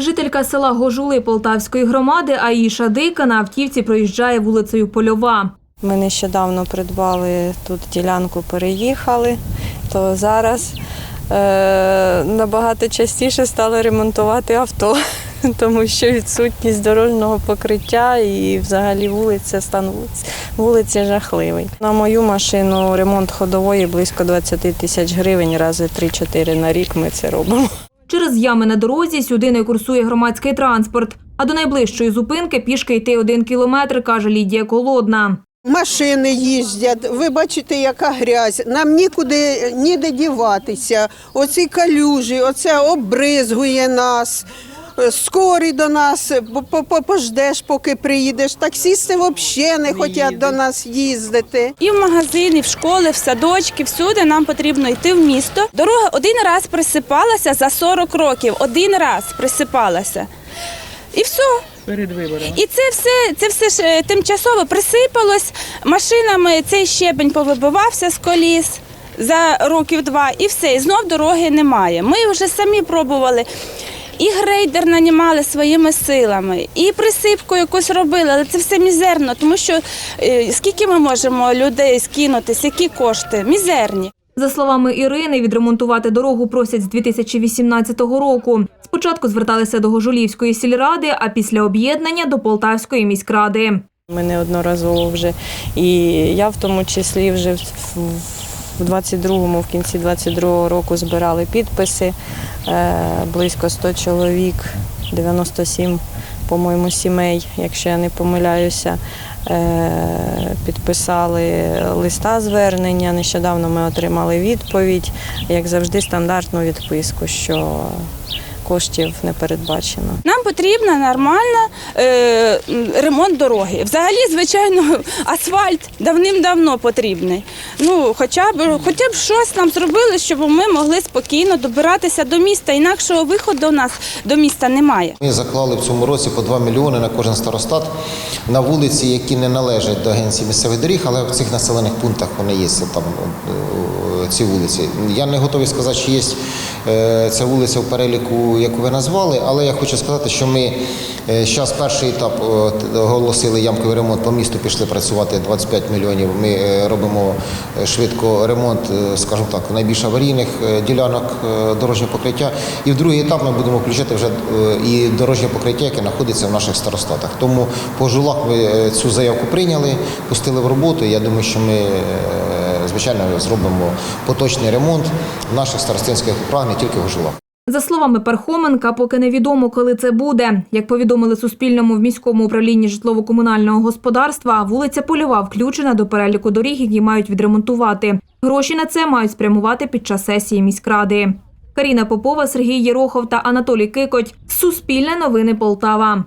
Жителька села Гожули Полтавської громади Аїша Дика на автівці проїжджає вулицею Польова. Ми нещодавно придбали тут ділянку, переїхали, то зараз е, набагато частіше стали ремонтувати авто, тому що відсутність дорожнього покриття і взагалі вулиця, стан вулиці, вулиці жахливий. На мою машину ремонт ходової близько 20 тисяч гривень, рази 3-4 на рік ми це робимо. Через ями на дорозі сюди не курсує громадський транспорт. А до найближчої зупинки пішки йти один кілометр, каже Лідія Колодна. Машини їздять, ви бачите, яка грязь. Нам нікуди ніде діватися. Оці калюжі, оце обризгує нас. Скорі до нас, по- пождеш, поки приїдеш. Таксісти взагалі не хочуть до нас їздити. І в магазини, і в школи, в садочки, всюди нам потрібно йти в місто. Дорога один раз присипалася за 40 років. Один раз присипалася. І все. перед виборами. І це все, це все ж е, тимчасово присипалось. Машинами цей щебень повибивався з коліс за років два, і все. І знов дороги немає. Ми вже самі пробували. І грейдер нанімали своїми силами, і присипку якусь робили, але це все мізерно, тому що е, скільки ми можемо людей скинутись, які кошти? Мізерні. За словами Ірини, відремонтувати дорогу просять з 2018 року. Спочатку зверталися до Гожулівської сільради, а після об'єднання до Полтавської міськради. Ми неодноразово вже, і я в тому числі вже в- в 22-му, в кінці 22-го року збирали підписи. Е, Близько 100 чоловік, 97, по-моєму, сімей, якщо я не помиляюся, е, підписали листа звернення. Нещодавно ми отримали відповідь, як завжди, стандартну відписку, що коштів не передбачено. Нам потрібна нормальна е, ремонт дороги. Взагалі, звичайно, асфальт давним-давно потрібний. Ну, хоча б хоча б щось нам зробили, щоб ми могли спокійно добиратися до міста. Інакшого виходу у нас до міста немає. Ми заклали в цьому році по 2 мільйони на кожен старостат на вулиці, які не належать до агенції місцевих доріг, але в цих населених пунктах вони є там е, ці вулиці. Я не готовий сказати, чи є е, ця вулиця в переліку, яку ви назвали, але я хочу сказати, що ми зараз перший етап е, оголосили ямковий ремонт по місту, пішли працювати 25 мільйонів. Ми е, робимо е, швидко ремонт, е, скажімо так, найбільш аварійних е, ділянок е, дорожнього покриття. І в другий етап ми будемо включати вже е, і дорожнє покриття, яке знаходиться в наших старостатах. Тому по жулах ми е, цю заявку прийняли, пустили в роботу. Я думаю, що ми, е, звичайно, зробимо поточний ремонт наших старостинських округах, не тільки в жулах. За словами Пархоменка, поки невідомо, коли це буде. Як повідомили Суспільному в міському управлінні житлово-комунального господарства, вулиця Польова включена до переліку доріг, які мають відремонтувати. Гроші на це мають спрямувати під час сесії міськради. Каріна Попова, Сергій Єрохов та Анатолій Кикоть. Суспільне новини Полтава.